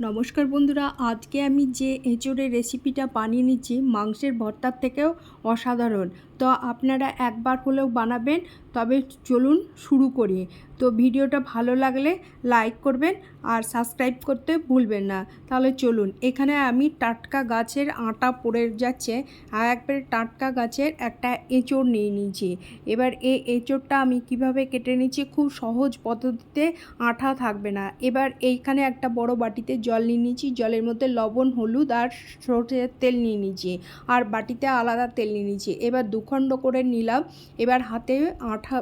নমস্কার বন্ধুরা আজকে আমি যে এঁচোড়ের রেসিপিটা বানিয়ে নিচ্ছি মাংসের ভর্তার থেকেও অসাধারণ। তো আপনারা একবার হলেও বানাবেন, তবে চলুন শুরু করি। তো ভিডিওটা ভালো লাগলে লাইক করবেন আর সাবস্ক্রাইব করতে ভুলবেন না। তাহলে চলুন, এখানে আমি টাটকা গাছের আটা পড়ে যাচ্ছে আর একবারে টাটকা গাছের একটা এঁচোড় নিয়ে নিয়েছি। এবার এই এঁচোড়টা আমি কীভাবে কেটে নিচ্ছি খুব সহজ পদ্ধতিতে আঠা থাকবে না। এবার এইখানে একটা বড় বাটিতে জল নিয়ে নিয়েছি, জলের মধ্যে লবণ, হলুদ আর সরষের তেল নিয়ে নিয়েছি। আর বাটিতে আলাদা তেল নিয়ে নিয়েছি। এবার দুখণ্ড করে নিলাম। এবার হাতে আঠা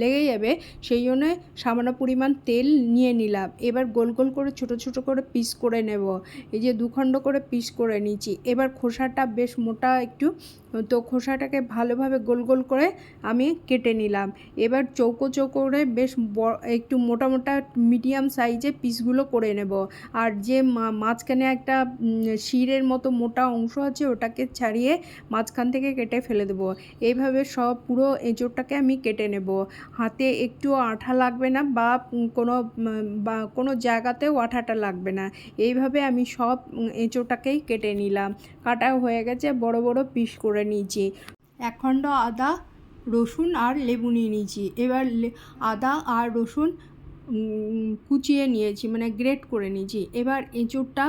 লেগে যাবে, সেই জন্য সামান্য পরিমাণ তেল নিয়ে নিলাম। এবার গোল গোল করে ছোট ছোট করে পিস করে নেব। এই যে দুখণ্ড করে পিস করে নিয়েছি এবার খোসাটা বেশ মোটা একটু, তো খোসাটাকে ভালোভাবে গোল গোল করে আমি কেটে নিলাম। এবার চৌকো চৌকো করে বেশ একটু মোটা মোটা মিডিয়াম সাইজে পিসগুলো করে নেব। আর যে মাঝখানে একটা শিরের মতো মোটা অংশ আছে, ওটাকে ছাড়িয়ে মাঝখান থেকে কেটে ফেলে দেবো। এইভাবে সব পুরো এঁচোড়টাকে আমি কেটে নেব। হাতে একটু আঠা লাগবে না বা কোনো বা কোনো জায়গাতেও আঠাটা লাগবে না। এইভাবে আমি সব এঁচোড়টাকেই কেটে নিলাম। কাটা হয়ে গেছে, বড় বড় পিস করে নিয়েছি। এক খণ্ড আদা, রসুন আর লেবু নিয়ে নিয়েছি। এবার আদা আর রসুন কুচিয়ে নিয়েছি মানে গ্রেট করে নিয়েছি। এবার এঁচোড়টা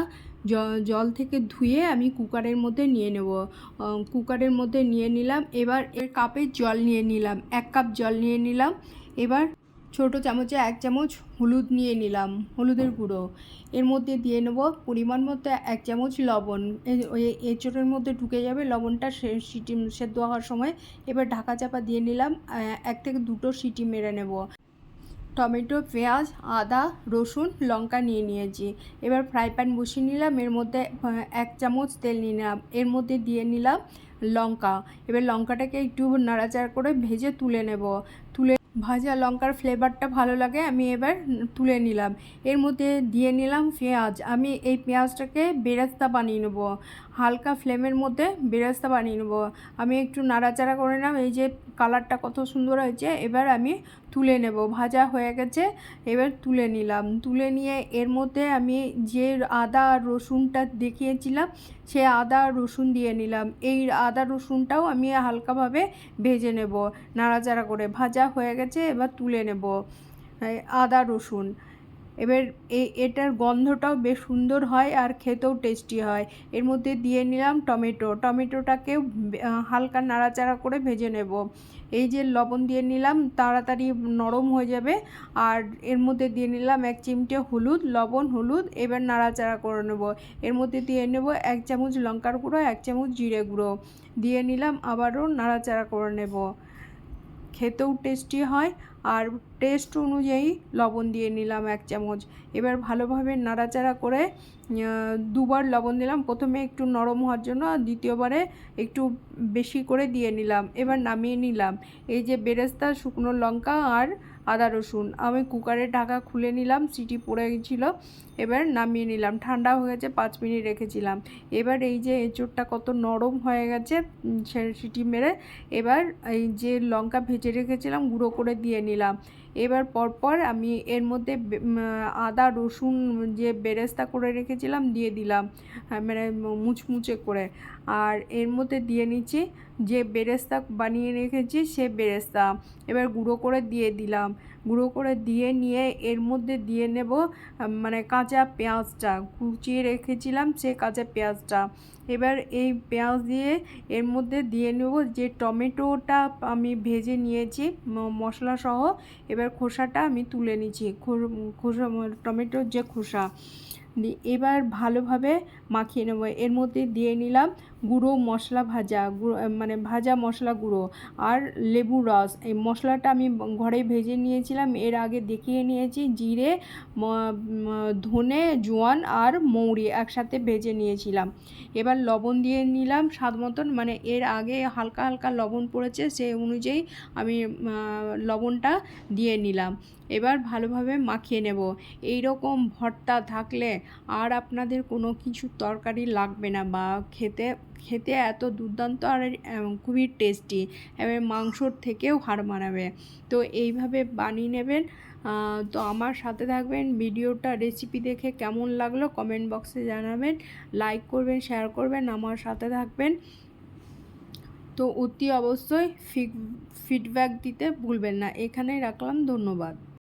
জল থেকে ধুয়ে আমি কুকারের মধ্যে নিয়ে নেব। কুকারের মধ্যে নিয়ে নিলাম, এবার এর কাপে জল নিয়ে নিলাম, এক কাপ জল নিয়ে নিলাম, এবার ছোটো চামচে এক চামচ হলুদ নিয়ে নিলাম, হলুদের গুঁড়ো। এর মধ্যে দিয়ে নেব পরিমাণ মতো এক চামচ লবণ। এঁচোড়ের মধ্যে ঢুকে যাবে লবণটা সিটি, সেদ্ধ হওয়ার সময়। এবার ঢাকা চাপা দিয়ে নিলাম এক থেকে দুটো সিটি মেরে নেব। টমেটো, পেঁয়াজ, আদা, রসুন, লঙ্কা নিয়ে নিয়েছি। এবার ফ্রাই প্যান বসিয়ে নিলাম। এর মধ্যে এক চামচ তেল নিয়ে নিলাম। এর মধ্যে দিয়ে নিলাম লঙ্কা। এবার লঙ্কাটাকে একটু নাড়াচাড়া করে ভেজে তুলে নেব। তুলে ভাজা লঙ্কার ফ্লেভারটা ভালো লাগে, আমি এবার তুলে নিলাম। এর মধ্যে দিয়ে নিলাম পেঁয়াজ। আমি এই পেঁয়াজটাকে বেরেস্তা বানিয়ে নেব। হালকা ফ্লেমের মধ্যে বেরেস্তা বানিয়ে নেব। আমি একটু নাড়াচাড়া করে নিলাম। এই যে কালারটা কত সুন্দর হয়েছে, এবার আমি তুলে নেব। ভাজা হয়ে গেছে, এবার তুলে নিলাম। তুলে নিয়ে এর মধ্যে আমি যে আদা আর রসুনটা দেখিয়েছিলাম, সে আদা আর রসুন দিয়ে নিলাম। এই আদা রসুনটাও আমি হালকাভাবে ভেজে নেব, নাড়াচাড়া করে। ভাজা হয়ে গেছে, এবার তুলে নেব। আদা রসুন। এবার এটার গন্ধটাও বেশ সুন্দর হয় আর খেতেও টেস্টি হয়। এর মধ্যে দিয়ে নিলাম টমেটো। টমেটোটাকে হালকা নাড়াচাড়া করে ভেজে নেব। এই যে লবণ দিয়ে নিলাম, তাড়াতাড়ি নরম হয়ে যাবে। আর এর মধ্যে দিয়ে নিলাম এক চিমটে হলুদ, লবণ, হলুদ, এবার নাড়াচাড়া করে নেব। এর মধ্যে দিয়ে নেব এক চামচ লঙ্কার গুঁড়ো, এক চামচ জিরে গুঁড়ো। দিয়ে নিলাম আবারও নাড়াচাড়া করে নেব। খেতেও টেস্টি হয় আর টেস্ট অনুযায়ী লবণ দিয়ে নিলাম এক চামচ। এবার ভালোভাবে নাড়াচাড়া করে দুবার লবণ দিলাম। প্রথমে একটু নরম হওয়ার জন্য দ্বিতীয়বারে একটু বেশি করে দিয়ে নিলাম। এবার নামিয়ে নিলাম। এই যে বেরেস্তা, শুকনো লঙ্কা আর আদা রসুন। আমি কুকারের ঢাকা খুলে নিলাম সিটি পড়ে গেছিল। এবার নামিয়ে নিলাম। ঠান্ডা হয়ে গেছে পাঁচ মিনিট রেখেছিলাম। এবার এই যে এঁচোড়টা কত নরম হয়ে গেছে সিটি মেরে এবার এই যে লঙ্কা ভেজে রেখেছিলাম গুঁড়ো করে দিয়ে নিলাম। এবার পরপর আমি এর মধ্যে আদা রসুন যে বেরেস্তা করে রেখেছিলাম দিয়ে দিলাম হ্যাঁ, মানে মুচমুচে করে। আর এর মধ্যে দিয়ে নিচ্ছি যে বেরেস্তা বানিয়ে রেখেছি সে বেরেস্তা। এবার গুঁড়ো করে দিয়ে দিলাম। গুঁড়ো করে দিয়ে নিয়ে এর মধ্যে দিয়ে নেব মানে কাঁচা পেঁয়াজটা। কুচিয়ে রেখেছিলাম সে কাঁচা পেঁয়াজটা। এবার এই পেঁয়াজ দিয়ে এর মধ্যে দিয়ে নেব যে টমেটোটা আমি ভেজে নিয়েছি মশলা সহ। এবার খোসাটা আমি তুলে নিচ্ছি খোসা টমেটোর যে খোসা। এবার ভালোভাবে মাখিয়ে নেব। এর মধ্যে দিয়ে নিলাম গুঁড়ো মশলা ভাজা মানে ভাজা মশলা গুঁড়ো আর লেবু রস। এই মশলাটা আমি ঘরে ভেজে নিয়েছিলাম। এর আগে দেখিয়ে নিয়েছি জিরে ধনে, জোয়ান আর মৌরি একসাথে ভেজে নিয়েছিলাম। এবার লবণ দিয়ে নিলাম স্বাদ মতন। মানে এর আগে হালকা হালকা লবণ পড়েছে সেই অনুযায়ী আমি লবণটা দিয়ে নিলাম। এবার ভালোভাবে মাখিয়ে নেব। এই রকম ভর্তা থাকলে আর আপনাদের কোনো কিছু তরকারি লাগবে না বা খেতে খেতে এত দুর্দান্ত আর খুবই টেস্টি এবার মাংসর থেকেও হার মানাবে। তো এইভাবে বানিয়ে নেবেন। তো আমার সাথে থাকবেন। ভিডিওটা রেসিপি দেখে কেমন লাগল কমেন্ট বক্সে জানাবেন। লাইক করবেন শেয়ার করবেন, আমার সাথে থাকবেন। তো অতি অবশ্যই ফিডব্যাক দিতে ভুলবেন না। এখানেই রাখলাম। ধন্যবাদ।